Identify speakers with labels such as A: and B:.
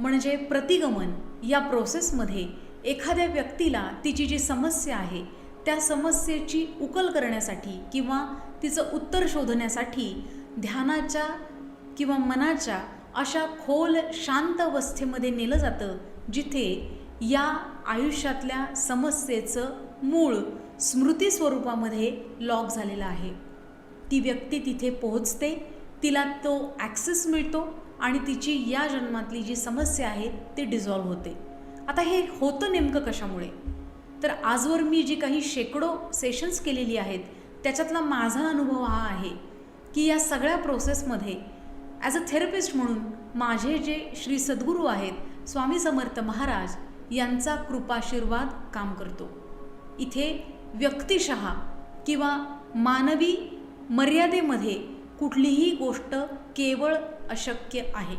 A: म्हणजे प्रतिगमन या प्रोसेसमध्ये एखाद्या व्यक्तीला तिची जी समस्या आहे त्या समस्येची उकल करण्यासाठी किंवा तिचं उत्तर शोधण्यासाठी ध्यानाच्या किंवा मनाच्या अशा खोल शांत अवस्थेमध्ये नेलं जातं जिथे या आयुष्यातल्या समस्येचं मूळ स्मृती स्वरूपामध्ये लॉक झालेलं आहे. ती व्यक्ती तिथे पोहोचते तिला तो ॲक्सेस मिळतो आणि तिची या जन्मातली जी समस्या आहे ती डिझॉल्व्ह होते. आता हे होतं नेमकं कशामुळे? तर आजवर मी जी काही शेकडो सेशन्स केलेली आहेत त्याच्यातला माझा अनुभव हा आहे की या सगळ्या प्रोसेसमध्ये ॲज अ थेरपिस्ट म्हणून माझे जे श्री सद्गुरू आहेत स्वामी समर्थ महाराज यांचा कृपाशीर्वाद काम करतो. इथे व्यक्तिशः किंवा मानवी मर्यादेमध्ये कुठलीही गोष्ट केवळ अशक्य आहे.